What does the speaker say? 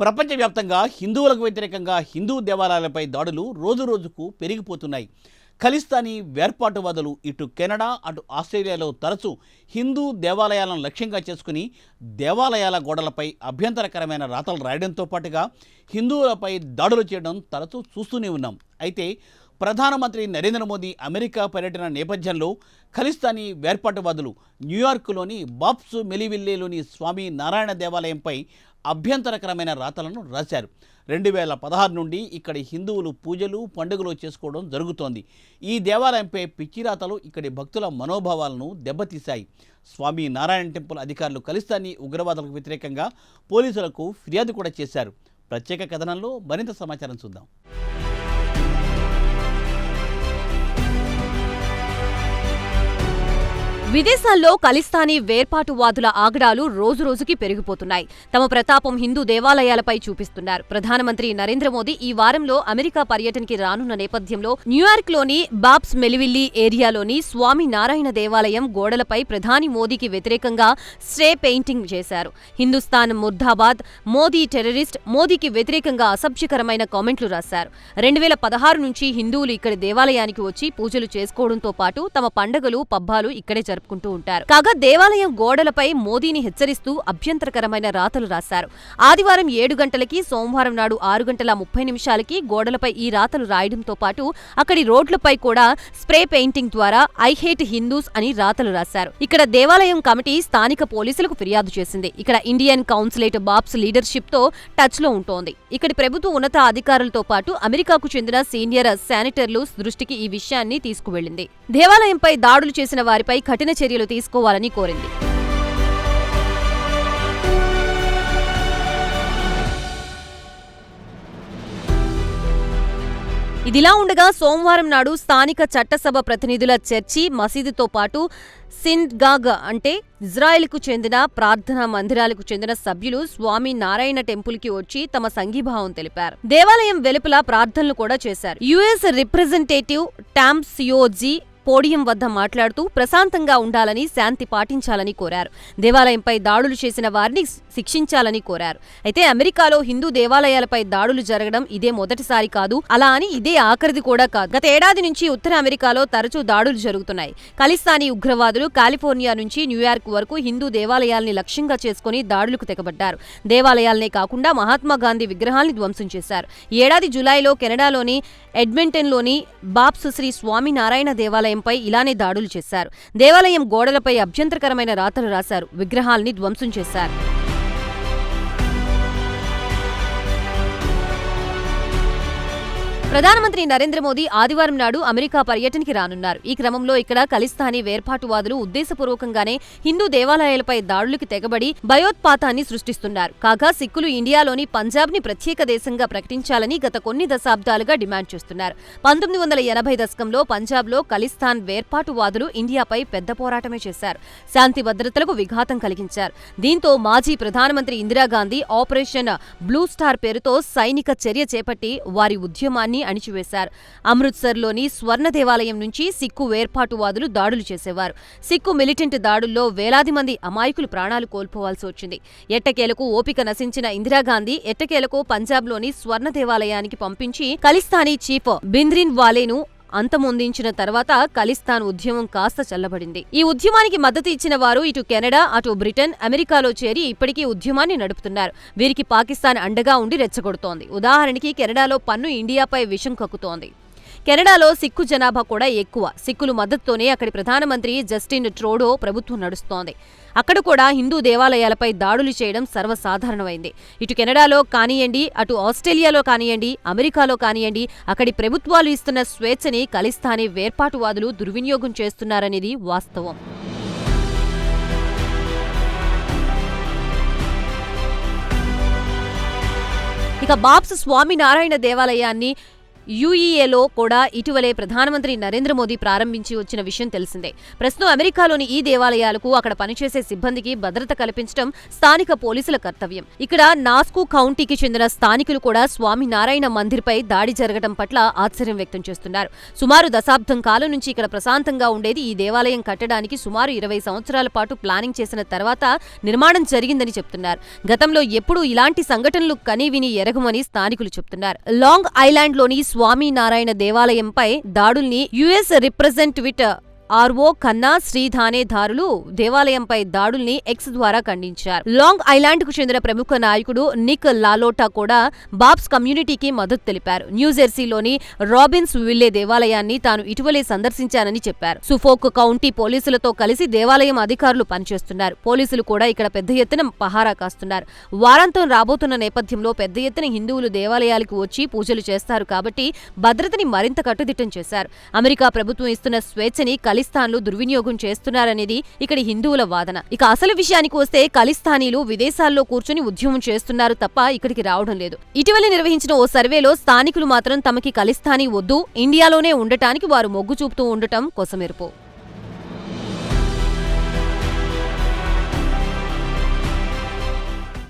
ప్రపంచవ్యాప్తంగా హిందువులకు వ్యతిరేకంగా హిందూ దేవాలయాలపై దాడులు రోజురోజుకు పెరిగిపోతున్నాయి. ఖలిస్తానీ వేర్పాటువాదులు ఇటు కెనడా అటు ఆస్ట్రేలియాలో తరచూ హిందూ దేవాలయాలను లక్ష్యంగా చేసుకుని దేవాలయాల గోడలపై అభ్యంతరకరమైన రాతలు రాయడంతో పాటుగా హిందువులపై దాడులు చేయడం తరచూ చూస్తూనే ఉన్నాం. అయితే ప్రధానమంత్రి నరేంద్ర మోదీ అమెరికా పర్యటన నేపథ్యంలో ఖలిస్తానీ వేర్పాటువాదులు న్యూయార్క్లోని బాప్స్ మెలివిల్లేలోని స్వామి నారాయణ దేవాలయంపై అభ్యంతరకరమైన రాతలను రాశారు. రెండు వేల పదహారు నుండి ఇక్కడి హిందువులు పూజలు పండుగలు చేసుకోవడం జరుగుతోంది. ఈ దేవాలయంపై పిచ్చి రాతలు ఇక్కడి భక్తుల మనోభావాలను దెబ్బతీశాయి. స్వామి నారాయణ టెంపుల్ అధికారులు ఖలిస్తానీ ఉగ్రవాదులకు వ్యతిరేకంగా పోలీసులకు ఫిర్యాదు కూడా చేశారు. ప్రత్యేక కథనంలో మరింత సమాచారం చూద్దాం. విదేశాల్లో ఖలిస్తానీ వేర్పాటువాదుల ఆగడాలు రోజురోజుకి పెరిగిపోతున్నాయి. తమ ప్రతాపం హిందూ దేవాలయాలపై చూపిస్తున్నారు. ప్రధానమంత్రి నరేంద్ర మోదీ ఈ వారంలో అమెరికా పర్యటనకి రానున్న నేపథ్యంలో న్యూయార్క్లోని బాబ్స్ మెలివిల్లి ఏరియాలోని స్వామి నారాయణ దేవాలయం గోడలపై ప్రధాని మోదీకి వ్యతిరేకంగా స్ట్రే పెయింటింగ్ చేశారు. హిందుస్థాన్ ముర్దాబాద్ మోదీ టెర్రరిస్ట్ మోదీకి వ్యతిరేకంగా అసభ్యకరమైన కామెంట్లు రాశారు. రెండు వేల పదహారు నుంచి హిందువులు ఇక్కడి దేవాలయానికి వచ్చి పూజలు చేసుకోవడంతో పాటు తమ పండగలు పబ్బాలు ఇక్కడే జరుపు జరుపుకుంటూ ఉంటారు. కాగా దేవాలయం గోడలపై మోదీని హెచ్చరిస్తూ అభ్యంతరకరమైన రాతలు రాశారు. ఆదివారం ఏడు గంటలకి సోమవారం నాడు ఆరు గంటల ముప్పై నిమిషాలకి గోడలపై ఈ రాతలు రాయడంతో పాటు అక్కడి రోడ్లపై కూడా స్ప్రే పెయింటింగ్ ద్వారా ఐ హేట్ హిందూస్ అని రాతలు రాశారు. ఇక్కడ దేవాలయం కమిటీ స్థానిక పోలీసులకు ఫిర్యాదు చేసింది. ఇక్కడ ఇండియన్ కౌన్సిలేట్ బాబ్స్ లీడర్షిప్తో టచ్లో ఉంటోంది. ఇక్కడి ప్రభుత్వ ఉన్నత అధికారులతో పాటు అమెరికాకు చెందిన సీనియర్ శానిటర్లు దృష్టికి ఈ విషయాన్ని తీసుకువెళ్ళింది దేవాలయంపై దాడులు చేసిన వారిపై కఠిన చర్యలు తీసుకోవాలని కోరింది. ఇదిలా ఉండగా సోమవారం నాడు స్థానిక చట్టసభ ప్రతినిధుల చర్చి మసీదుతో పాటు సిండ్గాగ్ అంటే ఇజ్రాయెల్కు చెందిన ప్రార్థనా మందిరాలకు చెందిన సభ్యులు స్వామి నారాయణ టెంపుల్కి వచ్చి తమ సంఘీభావం తెలిపారు. దేవాలయం వెలుపల ప్రార్థనలు కూడా చేశారు. US representative Tom Suozzi podium వద్ద మాట్లాడుతూ ప్రశాంతంగా ఉండాలని శాంతి పాటించాలని కోరారు. దేవాలయంపై దాడులు చేసిన వారిని శిక్షించాలని కోరారు. అయితే అమెరికాలో హిందూ దేవాలయాలపై దాడులు జరగడం ఇదే మొదటిసారి కాదు అలా అని ఇదే ఆఖరిది కూడా కాదు. గత ఏడాది నుంచి ఉత్తర అమెరికాలో తరచూ దాడులు జరుగుతున్నాయి. ఖలిస్తానీ ఉగ్రవాదులు కాలిఫోర్నియా నుంచి న్యూయార్క్ వరకు హిందూ దేవాలయాల్ని లక్ష్యంగా చేసుకుని దాడులకు తెగబడ్డారు. దేవాలయాలనే కాకుండా మహాత్మా గాంధీ విగ్రహాల్ని ధ్వంసం చేశారు. ఏడాది జులైలో కెనడాలోని ఎడ్మింటన్లోని బాప్స్ శ్రీ స్వామినారాయణ దేవాలయంపై ఇలానే దాడులు చేశారు. దేవాలయం గోడలపై అభ్యంతరకరమైన రాతలు రాశారు. విగ్రహాల్ని ధ్వంసం చేశారు. ప్రధానమంత్రి నరేంద్ర మోదీ ఆదివారం నాడు అమెరికా పర్యటనకి రానున్నారు. ఈ క్రమంలో ఇక్కడ ఖలిస్తానీ వేర్పాటువాదులు ఉద్దేశపూర్వకంగానే హిందూ దేవాలయాలపై దాడులకు తెగబడి భయోత్పాతాన్ని సృష్టిస్తున్నారు. కాగా సిక్కులు ఇండియాలోని పంజాబ్ని ప్రత్యేక దేశంగా ప్రకటించాలని గత కొన్ని దశాబ్దాలుగా డిమాండ్ చేస్తున్నారు. పంతొమ్మిది వందల ఎనభై దశకంలో పంజాబ్లో ఖలిస్తాన్ వేర్పాటువాదులు ఇండియాపై పెద్ద పోరాటమే చేశారు. శాంతి భద్రతలకు విఘాతం కలిగించారు. దీంతో మాజీ ప్రధానమంత్రి ఇందిరాగాంధీ ఆపరేషన్ బ్లూ స్టార్ పేరుతో సైనిక చర్య చేపట్టి వారి ఉద్యమాన్ని అణిచివేశారు. అమృత్సర్లోని స్వర్ణ దేవాలయం నుంచి సిక్కు వేర్పాటువాదులు దాడులు చేసేవారు. సిక్కు మిలిటెంట్ దాడుల్లో వేలాది మంది అమాయకులు ప్రాణాలు కోల్పోవాల్సి వచ్చింది. ఎట్టకేలకు ఓపిక నశించిన ఇందిరాగాంధీ ఎట్టకేలకు పంజాబ్లోని స్వర్ణ దేవాలయానికి పంపించి ఖలిస్తానీ చీఫ్ బింద్రిన్ వాలేను అంతమొందించిన తర్వాత ఖలిస్తాన్ ఉద్యమం కాస్త చల్లబడింది. ఈ ఉద్యమానికి మద్దతు ఇచ్చిన వారు ఇటు కెనడా అటు బ్రిటన్ అమెరికాలో చేరి ఇప్పటికీ ఉద్యమాన్ని నడుపుతున్నారు. వీరికి పాకిస్తాన్ అండగా ఉండి రెచ్చగొడుతోంది. ఉదాహరణకి కెనడాలో పన్ను ఇండియాపై విషం కక్కుతోంది. కెనడాలో సిక్కు జనాభా కూడా ఎక్కువ. సిక్కులు మద్దతుతోనే అక్కడి ప్రధానమంత్రి జస్టిన్ ట్రోడో ప్రభుత్వం నడుస్తోంది. అక్కడ కూడా హిందూ దేవాలయాలపై దాడులు చేయడం సర్వసాధారణమైంది. ఇటు కెనడాలో కానియండి అటు ఆస్ట్రేలియాలో కానియండి అమెరికాలో కానియండి అక్కడి ప్రభుత్వాలు ఇస్తున్న స్వేచ్ఛని ఖలిస్తానీ వేర్పాటువాదులు దుర్వినియోగం చేస్తున్నారనేది వాస్తవం. ఇక బాబ్స్ స్వామినారాయణ దేవాలయాన్ని యుఈఏలో కూడా ఇటీవలే ప్రధానమంత్రి నరేంద్ర మోదీ ప్రారంభించి వచ్చిన విషయం తెలిసిందే. ప్రస్తుతం అమెరికాలోని ఈ దేవాలయాలకు అక్కడ పనిచేసే సిబ్బందికి భద్రత కల్పించడం స్థానిక పోలీసుల కర్తవ్యం. ఇక్కడ నాస్కు కౌంటీకి చెందిన స్థానికులు కూడా స్వామి నారాయణ మందిర్పై దాడి జరగడం పట్ల ఆశ్చర్యం వ్యక్తం చేస్తున్నారు. సుమారు దశాబ్దం కాలం నుంచి ఇక్కడ ప్రశాంతంగా ఉండేది ఈ దేవాలయం కట్టడానికి సుమారు ఇరవై సంవత్సరాల పాటు ప్లానింగ్ చేసిన తర్వాత నిర్మాణం జరిగిందని చెప్తున్నారు. గతంలో ఎప్పుడూ ఇలాంటి సంఘటనలు కనీవిని ఎరగమని స్థానికులు చెప్తున్నారు. లాంగ్ ఐలాండ్లోని స్వామి నారాయణ దేవాలయంపై దాడుల్ని యుఎస్ రిప్రజెంటేటివ్ ఆర్ఓ ఖన్నా శ్రీధానేదారులు దేవాలయంపై దాడుల్ని ఎక్స్ ద్వారా ఖండించారు. లాంగ్ ఐలాండ్కు చెందిన ప్రముఖ నాయకుడు నిక్ లాలోటా కూడా బాబ్స్ కమ్యూనిటీకి మద్దతు తెలిపారు. న్యూజెర్సీలోని రాబిన్స్ విల్లే దేవాలయాన్ని తాను ఇటీవలే సందర్శించానని చెప్పారు. సుఫోక్ కౌంటీ పోలీసులతో కలిసి దేవాలయం అధికారులు పనిచేస్తున్నారు. పోలీసులు కూడా ఇక్కడ పెద్ద ఎత్తున పహారా కాస్తున్నారు. వారాంతం రాబోతున్న నేపథ్యంలో పెద్ద ఎత్తున హిందువులు దేవాలయాలకు వచ్చి పూజలు చేస్తారు కాబట్టి భద్రతని మరింత కట్టుదిట్టం చేశారు. అమెరికా ప్రభుత్వం ఇస్తున్న స్వేచ్ఛని ఖలిస్తాన్లు దుర్వినియోగం చేస్తున్నారనేది ఇక్కడి హిందువుల వాదన. ఇక అసలు విషయానికి వస్తే ఖలిస్తానీలు విదేశాల్లో కూర్చుని ఉద్యమం చేస్తున్నారు తప్ప ఇక్కడికి రావడం లేదు. ఇటీవల నిర్వహించిన ఓ సర్వేలో స్థానికులు మాత్రం తమకి ఖలిస్తానీ వద్దు ఇండియాలోనే ఉండటానికి వారు మొగ్గు చూపుతూ ఉండటం కొసమెరుపు.